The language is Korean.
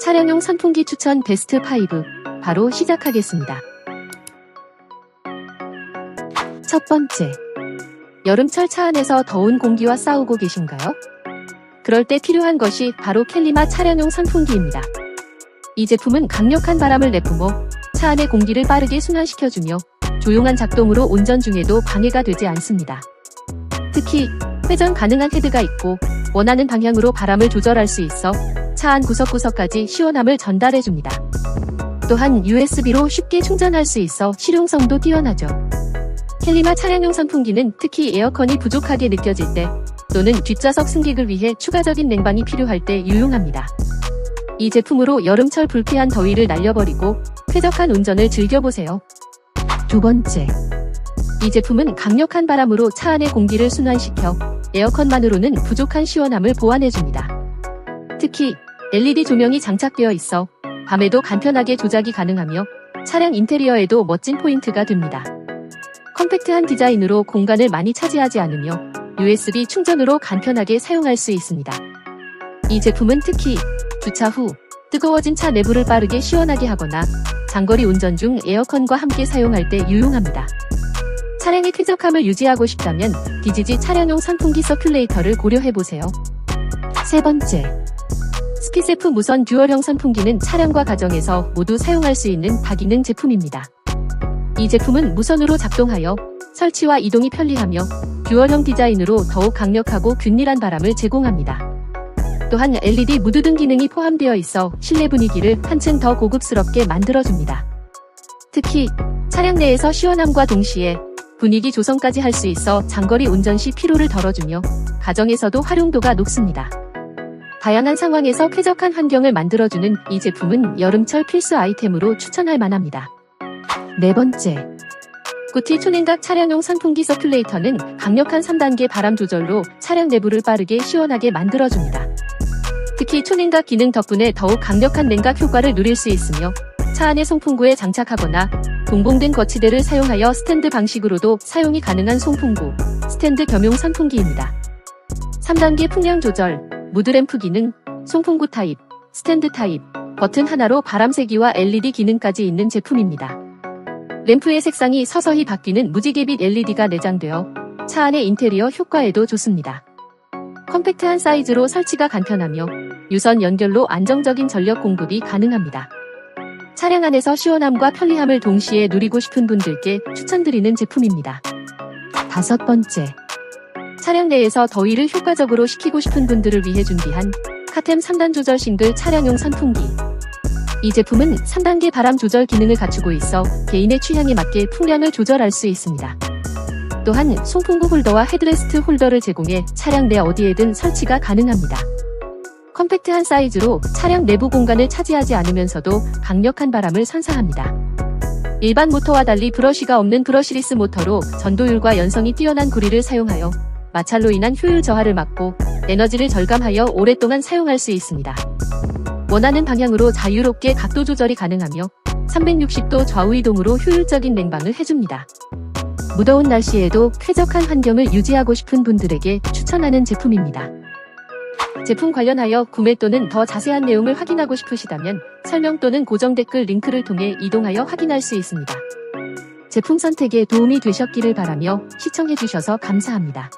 차량용 선풍기 추천 베스트 5 바로 시작하겠습니다. 첫 번째. 여름철 차 안에서 더운 공기와 싸우고 계신가요? 그럴 때 필요한 것이 바로 켈리마 차량용 선풍기입니다. 이 제품은 강력한 바람을 내뿜어 차 안의 공기를 빠르게 순환시켜주며 조용한 작동으로 운전 중에도 방해가 되지 않습니다. 특히 회전 가능한 헤드가 있고 원하는 방향으로 바람을 조절할 수 있어 차 안 구석구석까지 시원함을 전달해줍니다. 또한 USB로 쉽게 충전할 수 있어 실용성도 뛰어나죠. 켈리마 차량용 선풍기는 특히 에어컨이 부족하게 느껴질 때 또는 뒷좌석 승객을 위해 추가적인 냉방이 필요할 때 유용합니다. 이 제품으로 여름철 불쾌한 더위를 날려버리고 쾌적한 운전을 즐겨보세요. 두 번째. 이 제품은 강력한 바람으로 차 안의 공기를 순환시켜 에어컨만으로는 부족한 시원함을 보완해줍니다. 특히 LED 조명이 장착되어 있어 밤에도 간편하게 조작이 가능하며 차량 인테리어에도 멋진 포인트가 됩니다. 컴팩트한 디자인으로 공간을 많이 차지하지 않으며 USB 충전으로 간편하게 사용할 수 있습니다. 이 제품은 특히 주차 후 뜨거워진 차 내부를 빠르게 시원하게 하거나 장거리 운전 중 에어컨과 함께 사용할 때 유용합니다. 차량의 쾌적함을 유지하고 싶다면 디지지 차량용 선풍기 서큘레이터를 고려해보세요. 세 번째. 스키세프 무선 듀얼형 선풍기는 차량과 가정에서 모두 사용할 수 있는 다기능 제품입니다. 이 제품은 무선으로 작동하여 설치와 이동이 편리하며 듀얼형 디자인으로 더욱 강력하고 균일한 바람을 제공합니다. 또한 LED 무드 등 기능이 포함되어 있어 실내 분위기를 한층 더 고급스럽게 만들어줍니다. 특히 차량 내에서 시원함과 동시에 분위기 조성까지 할 수 있어 장거리 운전 시 피로를 덜어주며 가정에서도 활용도가 높습니다. 다양한 상황에서 쾌적한 환경을 만들어주는 이 제품은 여름철 필수 아이템으로 추천할 만합니다. 네 번째. 구티 초냉각 차량용 선풍기 서큘레이터는 강력한 3단계 바람 조절로 차량 내부를 빠르게 시원하게 만들어줍니다. 특히 초냉각 기능 덕분에 더욱 강력한 냉각 효과를 누릴 수 있으며 차 안의 송풍구에 장착하거나 동봉된 거치대를 사용하여 스탠드 방식으로도 사용이 가능한 송풍구, 스탠드 겸용 선풍기입니다. 3단계 풍량 조절, 무드램프 기능, 송풍구 타입, 스탠드 타입, 버튼 하나로 바람 세기와 LED 기능까지 있는 제품입니다. 램프의 색상이 서서히 바뀌는 무지개빛 LED가 내장되어 차 안의 인테리어 효과에도 좋습니다. 컴팩트한 사이즈로 설치가 간편하며 유선 연결로 안정적인 전력 공급이 가능합니다. 차량 안에서 시원함과 편리함을 동시에 누리고 싶은 분들께 추천드리는 제품입니다. 다섯 번째. 차량 내에서 더위를 효과적으로 식히고 싶은 분들을 위해 준비한 카템 3단 조절 싱글 차량용 선풍기. 이 제품은 3단계 바람 조절 기능을 갖추고 있어 개인의 취향에 맞게 풍량을 조절할 수 있습니다. 또한 송풍구 홀더와 헤드레스트 홀더를 제공해 차량 내 어디에든 설치가 가능합니다. 컴팩트한 사이즈로 차량 내부 공간을 차지하지 않으면서도 강력한 바람을 선사합니다. 일반 모터와 달리 브러쉬가 없는 브러시리스 모터로 전도율과 연성이 뛰어난 구리를 사용하여 마찰로 인한 효율 저하를 막고 에너지를 절감하여 오랫동안 사용할 수 있습니다. 원하는 방향으로 자유롭게 각도 조절이 가능하며 360도 좌우 이동으로 효율적인 냉방을 해줍니다. 무더운 날씨에도 쾌적한 환경을 유지하고 싶은 분들에게 추천하는 제품입니다. 제품 관련하여 구매 또는 더 자세한 내용을 확인하고 싶으시다면 설명 또는 고정 댓글 링크를 통해 이동하여 확인할 수 있습니다. 제품 선택에 도움이 되셨기를 바라며 시청해주셔서 감사합니다.